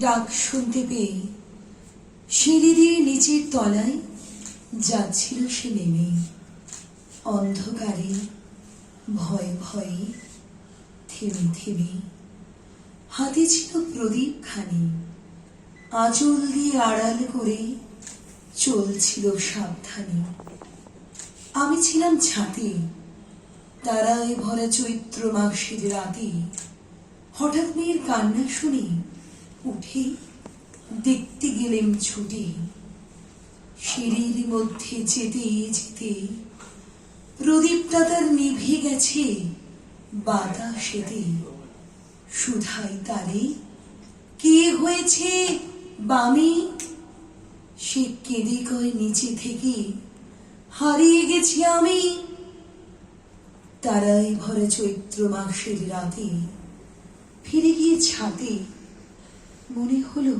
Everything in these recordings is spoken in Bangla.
ডাক শুনতে পেয়ে সিঁড়ি দিয়ে নিচের তলায় যাচ্ছিল সে নেমে। অন্ধকারে ভয় ভয়ে থেমে থেমে হাতে ছিল প্রদীপ খানি আঁচল দিয়ে আড়াল করে চলছিল সাবধানে। আমি ছিলাম ছাতে। তারায় ভরা চৈত্র মাসের রাতে হঠাৎ মেয়ের কান্না শুনে উঠে, দেখতে গেলেম ছুটে। সিঁড়ির মধ্যে যেতে যেতে প্রদীপটা তার নিভে গেছে বাতাসেতে সুধাই তারে, কে হয়েছে বামি? সে কেঁদে কয় নিচে থেকে, হারিয়ে গেছি আমি। তারাই ভরা চৈত্র মাসের রাতে ফিরে গিয়ে ছাতে মনে হলো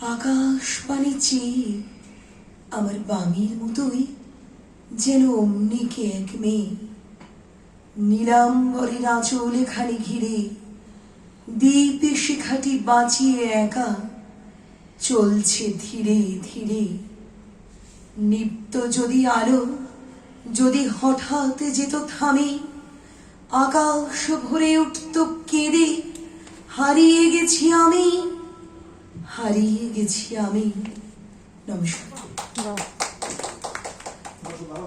আকাশ পানে চেয়ে আমার বামির মতোই যেন অমনিকে এক মেয়ে। নীলাম্বরের আঁচল খানি ঘিরে দ্বীপে শিখাটি বাঁচিয়ে একা চলছে ধীরে ধীরে। নিত্য যদি আলো, যদি হঠাৎ যেত থামে, আকাশ ভরে উঠত কেঁদে, হারিয়ে গেছি আমি। হারিয়ে গেছি আমি। নমস্কার।